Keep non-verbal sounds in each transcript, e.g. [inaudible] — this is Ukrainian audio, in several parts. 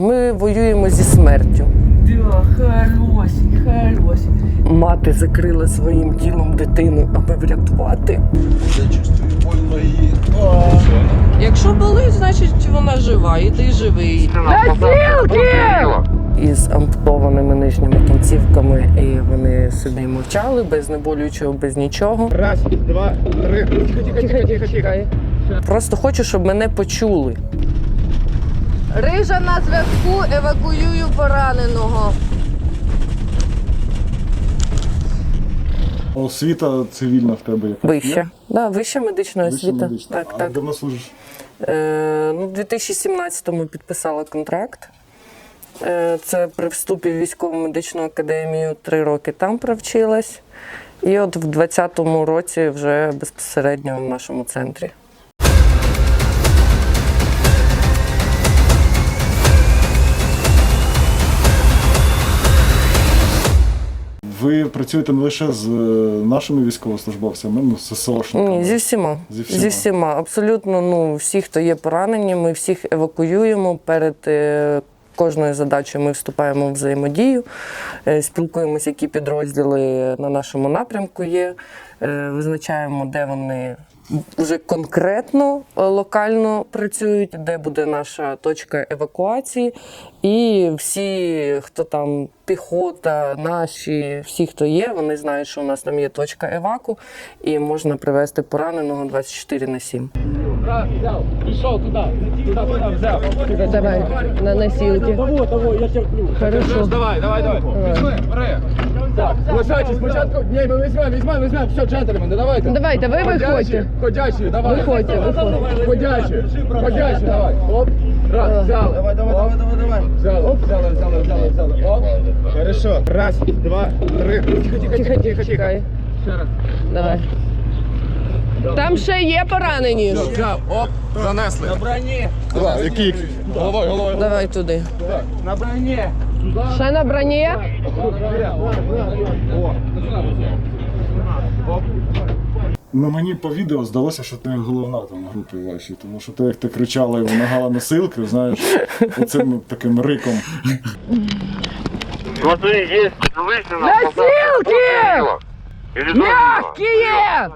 Ми воюємо зі смертю. Да, хороший, хороший. Мати закрила своїм тілом дитину, аби врятувати. Я чувствую. Якщо болить, значить вона жива, і ти живий. із ампутованими нижніми кінцівками, і вони собі мовчали без знеболюючого, без нічого. Раз, два, три. Тихо, тихо, тихо, тихо, тихо. Просто хочу, щоб мене почули. Рижа на зв'язку, евакуюю пораненого. Освіта цивільна в тебе яка? Вища. Да, вища медична Вища освіта. медична. Так, а так. давно служиш? Е, ну, в 2017-му підписала контракт. Е, це при вступі в військову медичну академію три роки там провчилась. І от в 20-му році вже безпосередньо в нашому центрі. Ви працюєте не лише з е, нашими військовослужбовцями, ну, з СОшниками? Ні, зі всіма. Зі всіма. Зі всіма. Абсолютно, ну, всі, хто є поранені, ми всіх евакуюємо перед. е, Кожною задачею ми вступаємо в взаємодію, е, спілкуємося, які підрозділи на нашому напрямку є, визначаємо, де вони вже конкретно е, локально працюють, де буде наша точка евакуації. І всі, хто там піхота, наші, всі, хто є, вони знають, що у нас там є точка еваку, і можна привезти пораненого 24 на 7. Раз, взял. Пішов туди. Туди, туди, взяв. Давай на носілки. Того, того, я терплю. Хорошо. Давай, давай, давай. Візьми, бери. Так, лишайте спочатку. Ні, ми візьмемо, візьмемо, візьмемо. Все, джентльмени, давайте. Давайте, ви виходьте. Ходячі, давай. Виходьте, виходьте. Ходячі, ходячі, давай. Оп. Раз, взяли. Давай, давай, давай, давай, давай. Взяли, взяли, взяли, взяли, взяли. Оп. Хорошо. Раз, два, три. Тихо, тихо, тихо, тихо, тихо. Ще раз. Давай. Там ще є поранені. Оп, занесли. На броні. Давай, які? Головою, головою. Давай туди. На броні. Ще на броні. Ну мені по відео здалося, що ти головна там групи вашій, тому що ти як ти кричала і вимагала носилки, знаєш, оцим таким риком. Смотри, есть лысина. Носилки! Или Мягкие!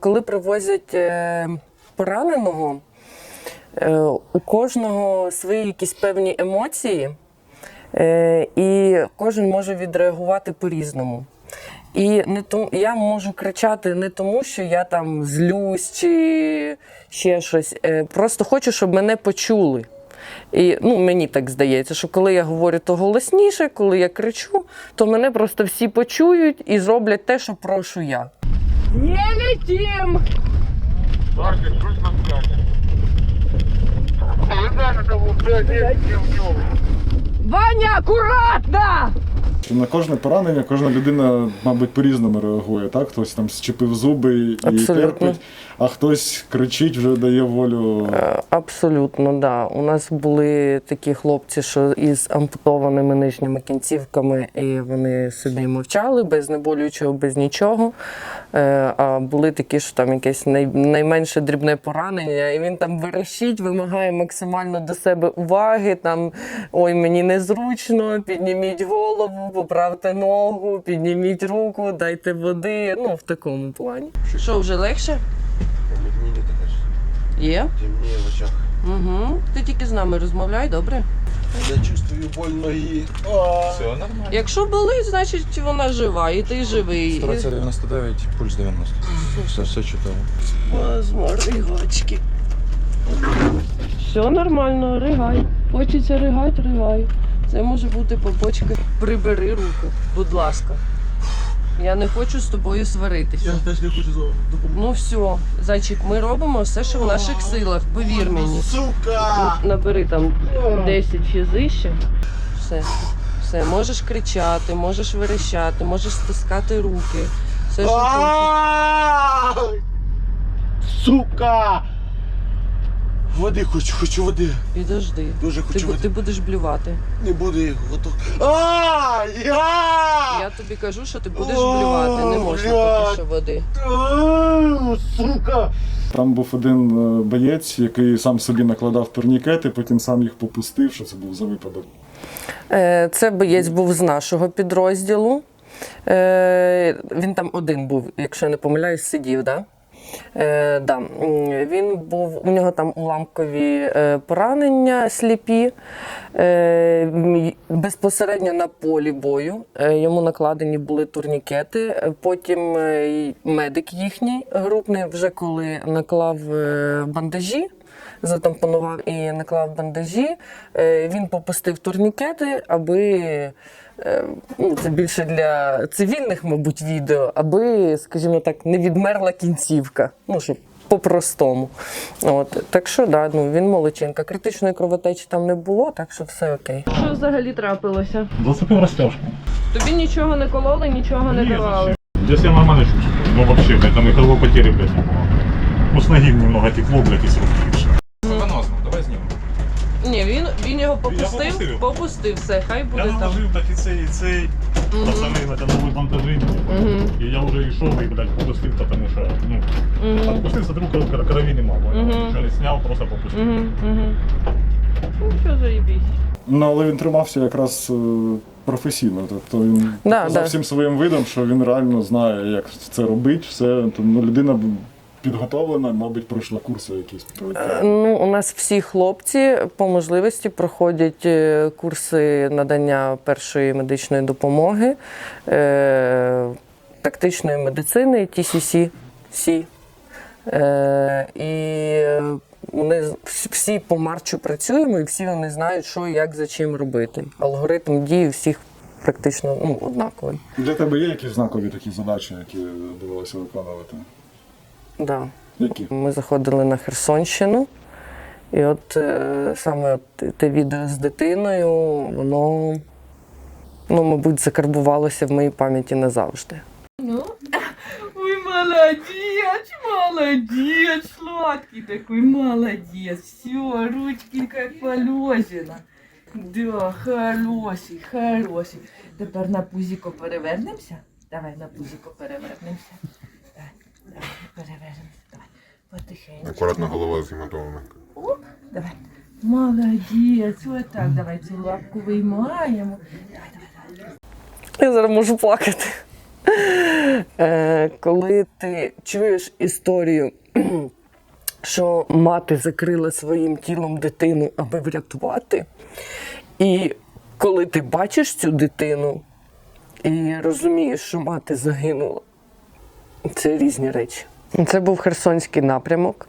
Коли привозять е, пораненого, е, у кожного свої якісь певні емоції, е, і кожен може відреагувати по-різному. І не тому я можу кричати не тому, що я там злюсь чи ще щось. Просто хочу, щоб мене почули. І ну, мені так здається, що коли я говорю, то голосніше, коли я кричу, то мене просто всі почують і зроблять те, що прошу я. Не летим! Сашка, чуть на связи. Вы знаете, того, блядь, есть в нем. Ваня, акуратно! На кожне поранення кожна людина, мабуть, по-різному реагує. Так? Хтось там зчепив зуби і Абсолютно. терпить, а хтось кричить, вже дає волю. Е, Абсолютно, да. У нас були такі хлопці, що із ампутованими нижніми кінцівками, і вони собі мовчали без знеболюючого, без нічого. Е, А були такі, що там якесь найменше дрібне поранення, і він там верещить, вимагає максимально до себе уваги. Там ой, мені незручно, підніміть голову, поправте ногу, підніміть руку, дайте води. Ну, в такому плані. Що, вже легше? Темніє таке. Є? Темніє в очах. Угу. Ти тільки з нами розмовляй, добре? Я чувствую боль ноги. Все нормально. Якщо болить, значить вона жива, і ти живий. Ситуація 99, пульс 90. Все, все чудово. Ригачки. Все нормально, ригай. Хочеться ригать, ригай. Це може бути по почки. Прибери руку, будь ласка. Я не хочу з тобою сваритися. теж не хочу допомогти. Ну все, зайчик, ми робимо все, що в наших силах, повір мені. Сука! Набери там 10 фізище. Все. Все, можеш кричати, можеш верещати, можеш стискати руки. Все, що хочеш. Сука! Води хочу, хочу води. Підожди. Дуже хочу бу- води. ти будеш блювати. Не буду їх готов. А, я! Я тобі кажу, що ти будеш О, блювати. Не можна блядь. поки що води. А, Сука! Там був один е, боєць, який сам собі накладав турнікети, потім сам їх попустив, що це був за випадок. Е, Це боєць був з нашого підрозділу. Е, Він там один був, якщо я не помиляюсь, сидів, да? Е, да. Він був, у нього там уламкові е, поранення сліпі. Е, безпосередньо на полі бою. Е, йому накладені були турнікети. Е, Потім медик їхній групний, вже коли наклав бандажі, затампонував і наклав бандажі. Він попустив турнікети, аби ну, це більше для цивільних, мабуть, відео, аби, скажімо так, не відмерла кінцівка. Ну, щоб по-простому. От. Так що, да, ну, він молодчинка. Критичної кровотечі там не було, так що все окей. Що взагалі трапилося? Зацепив розтяжку. Тобі нічого не кололи, нічого не давали. Здесь я нормально чувствую. Ну вообще, там и кровопотери, блядь, не было. Ну с ноги немного текло, блядь, и с руки. Ні, він, він його попустив, попустив. попустив все, хай Я буде там. наложив так і цей, і цей. Пацани на нові бандажі. Мгм. І я вже йшов і, блядь, попустив, тому що, ну, Мгм. Отпустив, смотрю, кр- крові нема? Мгм. Нічого не сняв, просто попустив. Мгм, мгм. Ну, що заїбісь. Ну, але він тримався якраз е, професійно. Тобто він Да, показав да. всім своїм видом, що він реально знає, як це робити. Все. Тому людина б- підготовлена, мабуть, пройшла курси якісь. Е, Ну, у нас всі хлопці по можливості проходять е, курси надання першої медичної допомоги, е, тактичної медицини, TCC. Сі. Е, і вони всі по марчу працюємо, і всі вони знають, що як за чим робити. Алгоритм дії всіх практично ну, однаковий. Для тебе є якісь знакові такі задачі, які довелося виконувати? Да. Які? Ми заходили на Херсонщину, і от е, саме от те відео з дитиною, воно, ну, мабуть, закарбувалося в моїй пам'яті назавжди. Ой, молодец, молодец, сладкий такой, молодец. Все, ручки как положено. Да, хороший, хороший. Тепер на пузіко перевернемося. Давай на пузіко перевернемося. Давай. Потихеньку. Акуратно голова з гематомами. Давай. Молодець, ось так, давай цю лапку виймаємо. Давай, давай, давай. Я зараз можу плакати. Е, коли ти чуєш історію, [clears throat] що мати закрила своїм тілом дитину, аби врятувати, і коли ти бачиш цю дитину і розумієш, що мати загинула, це різні речі. Це був Херсонський напрямок.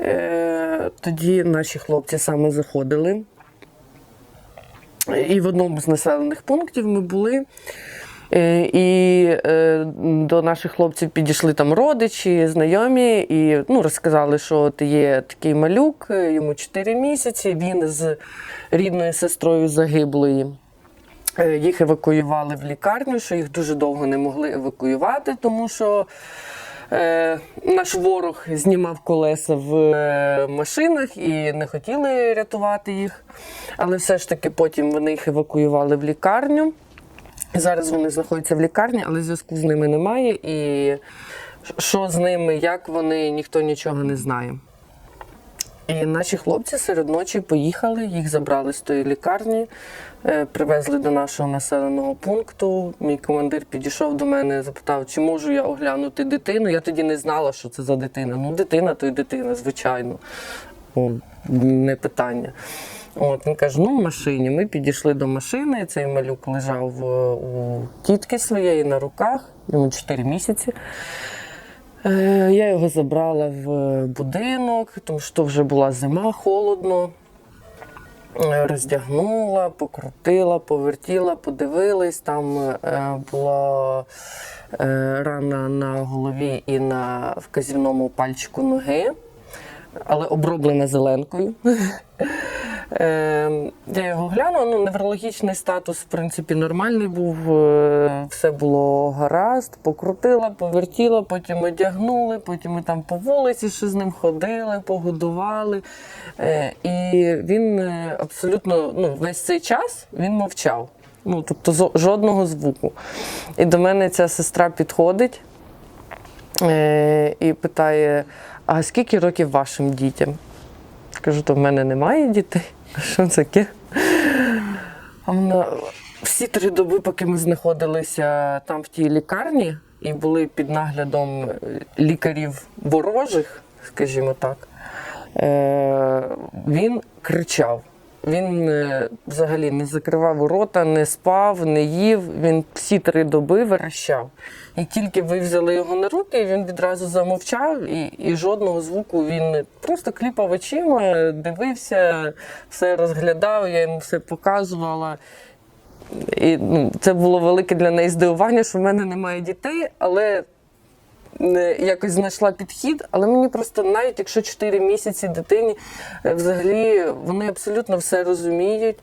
Е, тоді наші хлопці саме заходили. І в одному з населених пунктів ми були. Е, І е, до наших хлопців підійшли там родичі, знайомі, і ну, розказали, що от є такий малюк, йому 4 місяці. Він з рідною сестрою загиблої. Е, Їх евакуювали в лікарню, що їх дуже довго не могли евакуювати, тому що е, наш ворог знімав колеса в е, машинах і не хотіли рятувати їх. Але все ж таки потім вони їх евакуювали в лікарню. Зараз вони знаходяться в лікарні, але зв'язку з ними немає. І що з ними, як вони, ніхто нічого не знає. І наші хлопці серед ночі поїхали, їх забрали з тої лікарні, е, привезли до нашого населеного пункту. Мій командир підійшов до мене, запитав, чи можу я оглянути дитину. Я тоді не знала, що це за дитина. Ну, дитина то й дитина, звичайно. Не питання. От, він каже, ну в машині. Ми підійшли до машини. Цей малюк лежав е, у тітки своєї на руках, йому 4 місяці. Е, Я його забрала в будинок, тому що вже була зима, холодно. Е, Роздягнула, покрутила, повертіла, подивились. Там е, була рана на голові і на вказівному пальчику ноги, але оброблена зеленкою. [laughs] Е, я його глянула, ну, неврологічний статус, в принципі, нормальний був, е, все було гаразд, покрутила, повертіла, потім одягнули, потім ми там по вулиці ще з ним ходили, погодували. Е, і він е, абсолютно ну, весь цей час він мовчав. Ну, тобто жодного звуку. І до мене ця сестра підходить і питає: а скільки років вашим дітям? Кажу, то в мене немає дітей. Що це таке? Вона всі три доби, поки ми знаходилися там в тій лікарні і були під наглядом е, лікарів ворожих, скажімо так, е, він кричав. Він е, взагалі не закривав рота, не спав, не їв. Він всі три доби верещав. Як тільки ви взяли його на руки, він відразу замовчав і, і жодного звуку він просто кліпав очима, дивився, все розглядав, я йому все показувала. І ну, це було велике для неї здивування, що в мене немає дітей, але якось знайшла підхід. Але мені просто навіть якщо 4 місяці дитині, е, взагалі вони абсолютно все розуміють.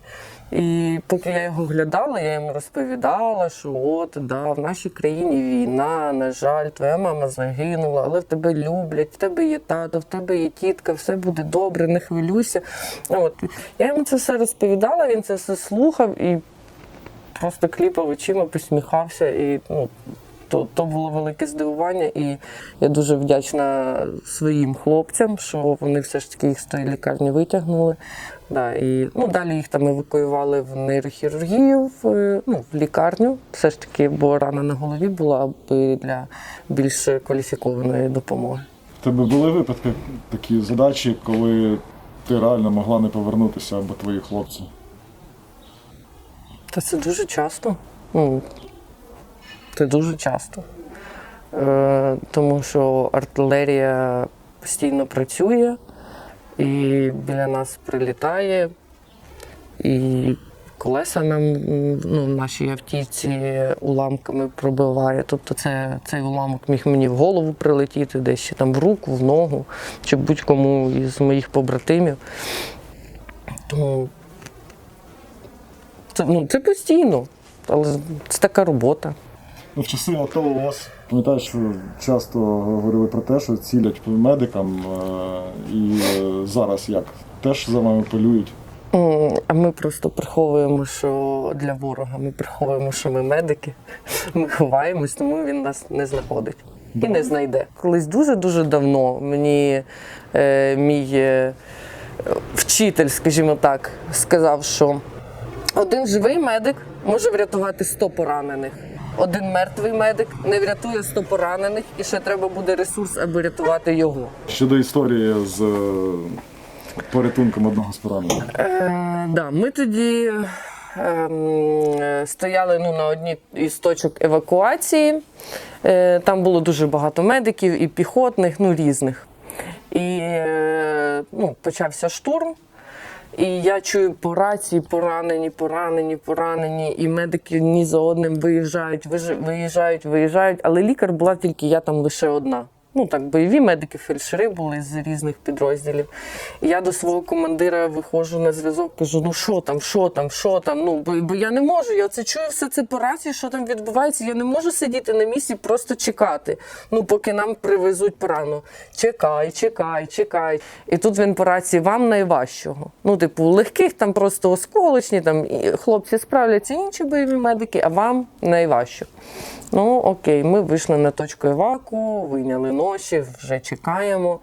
І поки я його глядала, я йому розповідала, що от да, в нашій країні війна, на жаль, твоя мама загинула, але в тебе люблять, в тебе є тато, в тебе є тітка, все буде добре, не хвилюйся. От я йому це все розповідала, він це все слухав і просто кліпав очима, посміхався. І ну, то, то було велике здивування. І я дуже вдячна своїм хлопцям, що вони все ж таки їх з тої лікарні витягнули. Да, і, ну, далі їх там евакуювали в нейрохірургію, в, ну, в лікарню. Все ж таки, бо рана на голові була аби для більш кваліфікованої допомоги. В тебе були випадки такі задачі, коли ти реально могла не повернутися або твої хлопці? Та це дуже часто. Ну, це дуже часто. Е, тому що артилерія постійно працює і біля нас прилітає, і колеса нам ну, нашій автівці уламками пробиває. Тобто це, цей уламок міг мені в голову прилетіти, десь ще там в руку, в ногу, чи будь-кому із моїх побратимів. Тому це, ну, це постійно, але це така робота. Ну, в часи АТО у вас пам'ятаєш, що часто говорили про те, що цілять по медикам, е, і е, зараз як? Теж за вами полюють. А ми просто приховуємо, що для ворога ми приховуємо, що ми медики. Ми ховаємось, тому він нас не знаходить і не знайде. Колись дуже-дуже давно мені е, мій е, вчитель, скажімо так, сказав, що один живий медик може врятувати 100 поранених. Один мертвий медик не врятує 100 поранених, і ще треба буде ресурс, аби рятувати його. Щодо історії з е, порятунком одного з поранених. Е, да, ми тоді е, стояли ну, на одній із точок евакуації. Е, там було дуже багато медиків і піхотних, ну різних. І е, ну, почався штурм. І я чую по рації поранені, поранені, поранені, і медики ні за одним виїжджають, виїжджають, виїжджають. Але лікар була тільки я там лише одна. Ну так, бойові медики, фельдшери були з різних підрозділів. І я до свого командира виходжу на зв'язок, кажу: ну що там, що там, що там? Ну бо, бо я не можу. Я це чую все це по рації, що там відбувається. Я не можу сидіти на місці, просто чекати. Ну, поки нам привезуть порану. Чекай, чекай, чекай. І тут він по рації вам найважчого. Ну, типу, легких там просто осколочні, там хлопці справляться інші бойові медики, а вам найважче. Ну окей, ми вийшли на точку еваку, вийняли ноші, вже чекаємо.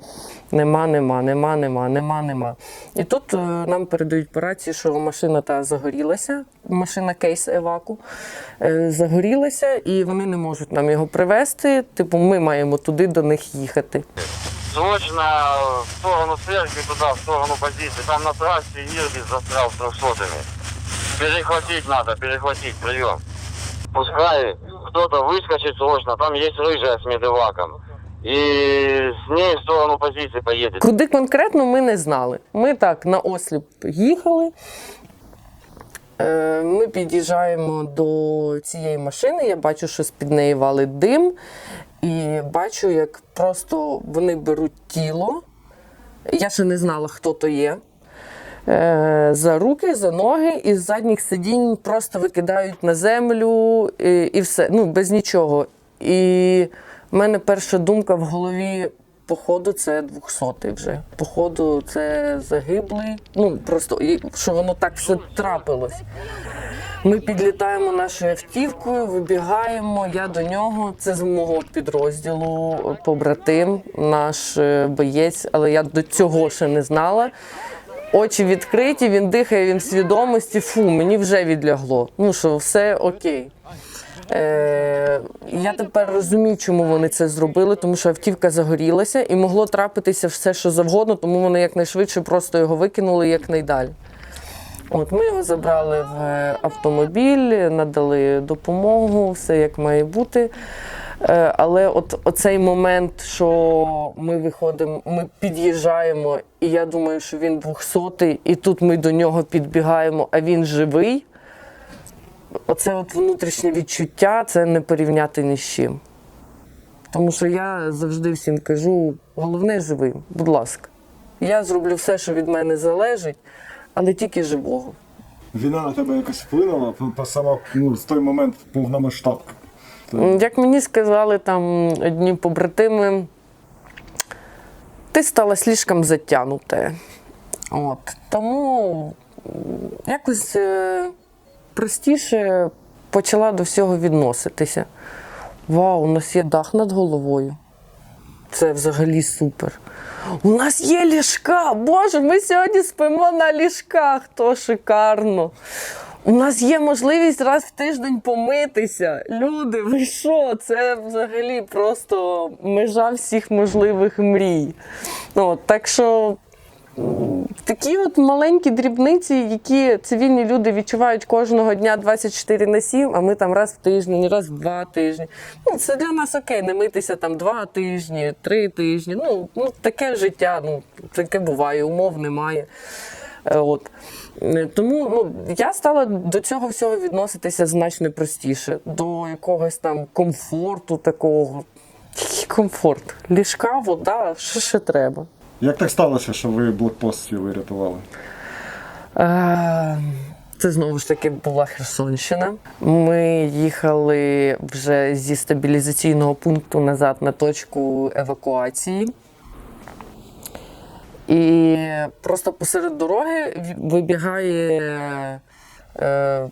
Нема, нема, нема, нема, нема, нема. І тут е, нам передають по рації, що машина та загорілася, машина кейс еваку е, загорілася, і вони не можуть нам його привезти. Типу, ми маємо туди до них їхати. Срочно в сторону церкви, туда, в сторону позиции. Там на трассе Ирбис застрял с трехсотыми. Перехватить надо, перехватить, прием. Пускай кто-то выскочит срочно, там есть рыжая с медеваком. И с ней в сторону позиции поедет. Куди конкретно ми не знали. Ми так на осліп їхали. Е, Ми під'їжджаємо до цієї машини. Я бачу, що з-під неї валить дим, і бачу, як просто вони беруть тіло. Я ще не знала, хто то є. е, за руки, за ноги, і з задніх сидінь просто викидають на землю і, і все. Ну, без нічого. І в мене перша думка в голові. Походу, це 200 вже. Походу, це загиблий. Ну просто що воно так все трапилось. Ми підлітаємо нашою автівкою, вибігаємо. Я до нього. Це з мого підрозділу побратим, наш е, боєць, але я до цього ще не знала. Очі відкриті, він дихає, він свідомості. Фу, мені вже відлягло. Ну що, все окей. Е, я тепер розумію, чому вони це зробили, тому що автівка загорілася і могло трапитися все, що завгодно, тому вони якнайшвидше просто його викинули якнайдалі. От ми його забрали в автомобіль, надали допомогу, все як має бути. Е, Але от оцей момент, що ми виходимо, ми під'їжджаємо, і я думаю, що він 200 і тут ми до нього підбігаємо, а він живий. Оце от внутрішнє відчуття це не порівняти ні з чим. Тому що я завжди всім кажу: головне живим, будь ласка. Я зроблю все, що від мене залежить, але тільки живого. Війна на тебе якось вплинула по, сама, ну, з той момент повномасштабка. М, Як мені сказали там одні побратими, ти стала слишком затягнута. От. Тому якось е, простіше почала до всього відноситися. Вау, у нас є дах над головою. Це взагалі супер. У нас є ліжка. Боже, ми сьогодні спимо на ліжках, то шикарно. У нас є можливість раз в тиждень помитися. Люди, ви що? Це взагалі просто межа всіх можливих мрій. От, так що такі от маленькі дрібниці, які цивільні люди відчувають кожного дня 24 на 7, а ми там раз в тиждень, раз в два тижні. Ну, це для нас окей, не митися там два тижні, три тижні. Ну, ну таке життя, ну таке буває, умов немає. Е, От. Е, Тому ну, я стала до цього всього відноситися значно простіше, до якогось там комфорту такого. Який комфорт? Ліжка, вода, що ще треба. Як так сталося, що ви блокпост цілий рятували? Е, Це знову ж таки була Херсонщина. Ми їхали вже зі стабілізаційного пункту назад на точку евакуації. І просто посеред дороги вибігає е,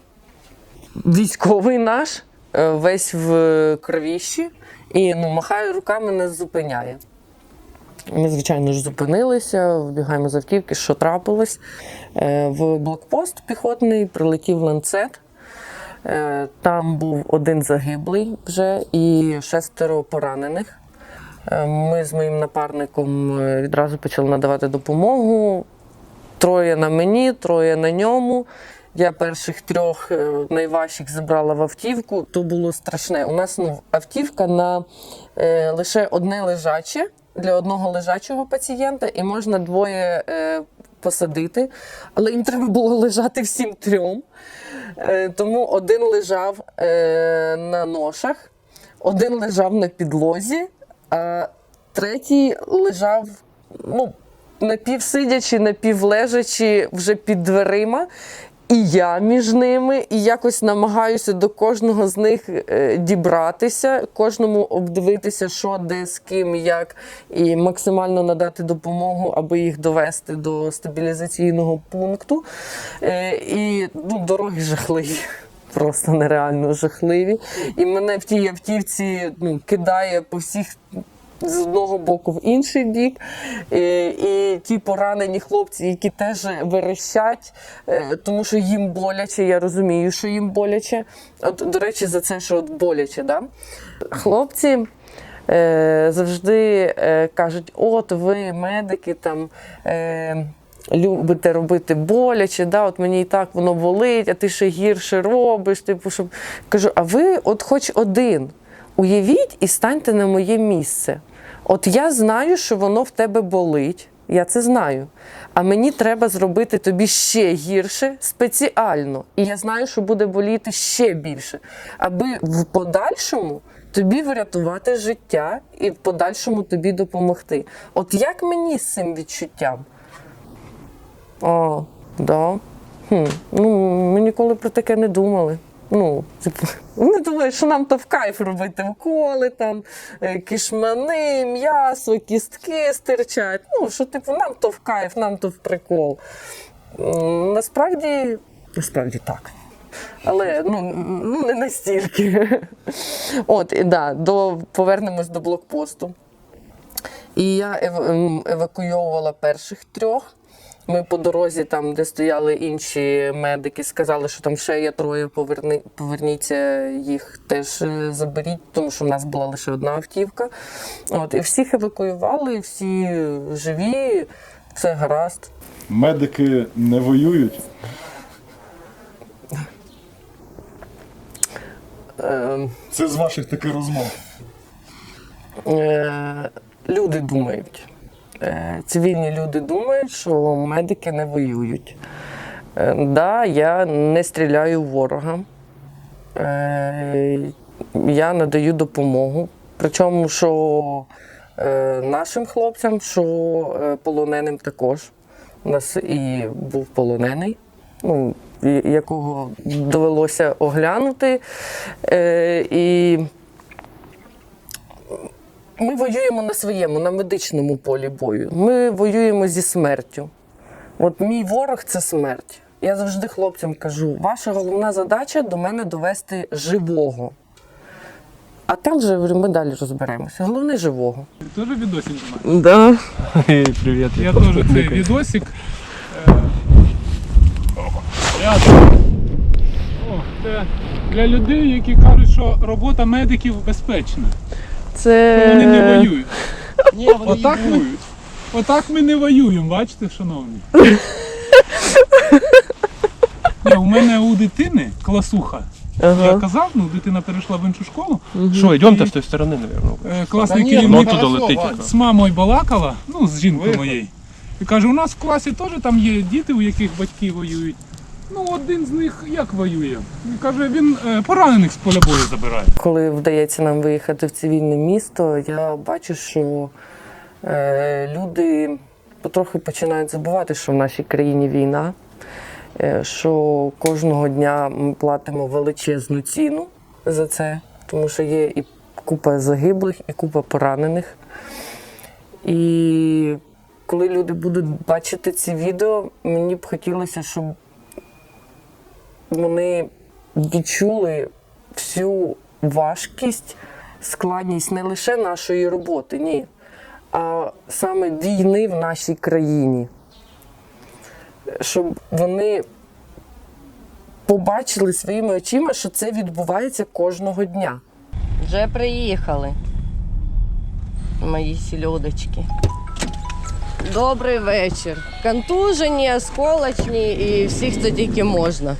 військовий наш, е, весь в кровіщі, і ну, махає руками, нас зупиняє. Ми, звичайно ж, зупинилися, вбігаємо з автівки, що трапилось. Е, В блокпост піхотний прилетів ланцет. Е, Там був один загиблий вже і шестеро поранених. Е, Ми з моїм напарником відразу почали надавати допомогу. Троє на мені, троє на ньому. Я перших трьох найважчих забрала в автівку. То було страшне. У нас ну, автівка на е, лише одне лежаче для одного лежачого пацієнта, і можна двоє е, посадити. Але їм треба було лежати всім трьом. Е, тому один лежав е, на ношах, один лежав на підлозі, а третій лежав ну, напівсидячи, напівлежачи вже під дверима. І я між ними, і якось намагаюся до кожного з них е, дібратися, кожному обдивитися, що, де, з ким, як, і максимально надати допомогу, аби їх довести до стабілізаційного пункту. Е, І ну, дороги жахливі. Просто нереально жахливі. І мене в тій автівці ну, кидає по всіх з одного боку в інший бік. І, і ті поранені хлопці, які теж верещать, е, тому що їм боляче, я розумію, що їм боляче. От, до речі, за це, що от боляче, да? хлопці. Е, завжди е, кажуть, от ви, медики, там е, любите робити боляче, да, от мені і так воно болить, а ти ще гірше робиш. Типу, щоб... Кажу, а ви от хоч один уявіть і станьте на моє місце. От я знаю, що воно в тебе болить. Я це знаю. А мені треба зробити тобі ще гірше спеціально. І я знаю, що буде боліти ще більше, аби в подальшому тобі врятувати життя і в подальшому тобі допомогти. От як мені з цим відчуттям? О, Да. Хм. Ну, ми ніколи про таке не думали. Ну, [laughs] типу, вони думають, що нам то в кайф робити вколи, там, е, кишмани, м'ясо, кістки стирчать. Ну, що, типу, нам то в кайф, нам то в прикол. Насправді, насправді так. Але ну, ну не настільки. [laughs] От, і да, до, повернемось до блокпосту. І я ем, евакуйовувала перших трьох. Ми по дорозі, там, де стояли інші медики, сказали, що там ще є троє, поверни, поверніться їх теж е, заберіть, тому що в нас була лише одна автівка. От, і всіх евакуювали, всі живі, все гаразд. Медики не воюють. Е, Це з ваших таких розмов. е, люди думають. Е, цивільні люди думають, що медики не воюють. Е, да, я не стріляю ворога. Е, я надаю допомогу. Причому, що нашим хлопцям, що полоненим також. У нас і був полонений, ну, якого довелося оглянути. І ми воюємо на своєму, на медичному полі бою. Ми воюємо зі смертю. От мій ворог це смерть. Я завжди хлопцям кажу: ваша головна задача до мене довести живого. А там вже говорю, ми далі розберемося. Головне живого. Тоже відосик знімаєш? Да. Привіт. Я теж цей відосик. е, О, це для людей, які кажуть, що робота медиків безпечна. Це Вони не воюють. [laughs] Ні, вони Отак ми, отак ми не воюємо, бачите, шановні. [laughs] Ні, у мене у дитини класуха. Я казав, ну дитина перейшла в іншу школу. Що, йдемте з тієї сторони, мабуть. Е, Класний керівник ну, туди летить. з мамою балакала, ну, з жінкою моєю. І каже, у нас в класі теж там є діти, у яких батьки воюють. Ну, один з них як воює? Він каже, він е, поранених з поля бою забирає. коли вдається нам виїхати в цивільне місто, я бачу, що е, люди потрохи починають забувати, що в нашій країні війна, е, що кожного дня ми платимо величезну ціну за це, тому що є і купа загиблих, і купа поранених. І коли люди будуть бачити ці відео, мені б хотілося, щоб вони відчули всю важкість, складність не лише нашої роботи, ні, а саме війни в нашій країні. Щоб вони побачили своїми очима, що це відбувається кожного дня. Вже приїхали. Мої сільодочки. Добрий вечір. Контужені, осколочні і всі, хто тільки можна.